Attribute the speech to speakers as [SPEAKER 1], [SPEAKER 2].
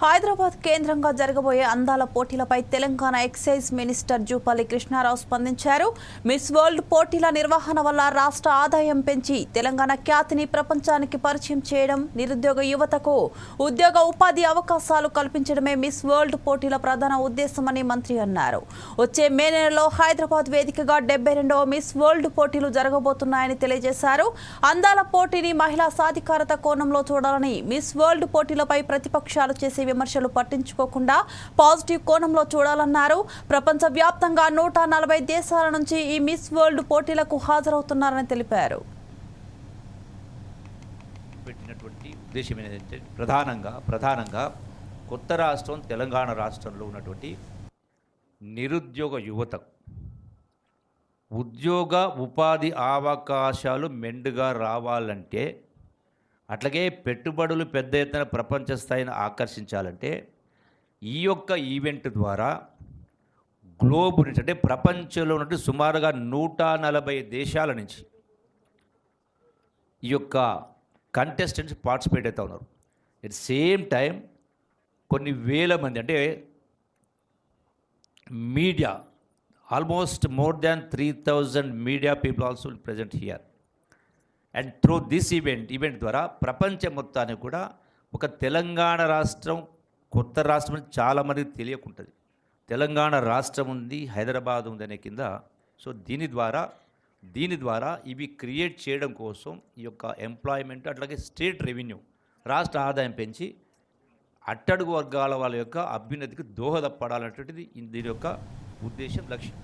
[SPEAKER 1] హైదరాబాద్ కేంద్రంగా జరగబోయే అందాల పోటీలపై తెలంగాణ ఎక్సైజ్ మినిస్టర్ జూపల్లి కృష్ణారావు స్పందించారు. మిస్ వరల్డ్ పోటీల నిర్వహణ వల్ల రాష్ట్ర ఆదాయం పెంచి తెలంగాణ ఖ్యాతిని ప్రపంచానికి పరిచయం చేయడం నిరుద్యోగ యువతకు ఉద్యోగ ఉపాధి అవకాశాలు కల్పించడమే మిస్ వరల్డ్ పోటీల ప్రధాన ఉద్దేశమని మంత్రి అన్నారు. వచ్చే మే నెలలో హైదరాబాద్ వేదికగా డెబ్బై రెండవ మిస్ వరల్డ్ పోటీలు జరగబోతున్నాయని తెలియజేశారు. అందాల పోటీని మహిళా సాధికారత కోణంలో చూడాలని మిస్ వరల్డ్ పోటీలపై ప్రతిపక్షాలు చేసే విమర్శలు పట్టించుకోకుండా పాజిటివ్ కోణంలో చూడాలన్నారు. ప్రపంచ వ్యాప్తంగా నూట నలభై దేశాల నుంచి ఈ మిస్ వరల్డ్ పోటీలకు హాజరవుతున్నారని తెలిపారు.
[SPEAKER 2] పెట్టినటువంటి ఉద్దేశం ఏంటంటే ప్రధానంగా ప్రధానంగా కొత్త రాష్ట్రం తెలంగాణ రాష్ట్రంలో ఉన్నటువంటి నిరుద్యోగ యువత ఉద్యోగ ఉపాధి అవకాశాలు మెండుగా రావాలంటే అట్లాగే పెట్టుబడులు పెద్ద ఎత్తున ప్రపంచ స్థాయిని ఆకర్షించాలంటే ఈ యొక్క ఈవెంట్ ద్వారా గ్లోబ్ నుంచి అంటే ప్రపంచంలో ఉన్నట్టు సుమారుగా నూట నలభై దేశాల నుంచి ఈ యొక్క కంటెస్టెంట్స్ పార్టిసిపేట్ అవుతూ ఉన్నారు. ఎట్ సేమ్ టైం కొన్ని వేల మంది అంటే media almost more than three thousand media people also present here and through this event event ద్వారా ప్రపంచం మొత్తానికి కూడా ఒక తెలంగాణ రాష్ట్రం కొత్త రాష్ట్రం అని చాలామందికి తెలియకుంటుంది. తెలంగాణ రాష్ట్రం ఉంది హైదరాబాద్ ఉంది అనే కింద. సో దీని ద్వారా దీని ద్వారా ఇవి క్రియేట్ చేయడం కోసం ఈ యొక్క ఎంప్లాయ్మెంట్ అట్లాగే స్టేట్ రెవెన్యూ రాష్ట్ర ఆదాయం పెంచి అట్టడుగు వర్గాల వాళ్ళ యొక్క అభ్యున్నతికి దోహదపడాలనేటువంటిది దీని యొక్క ఉద్దేశం లక్ష్యం.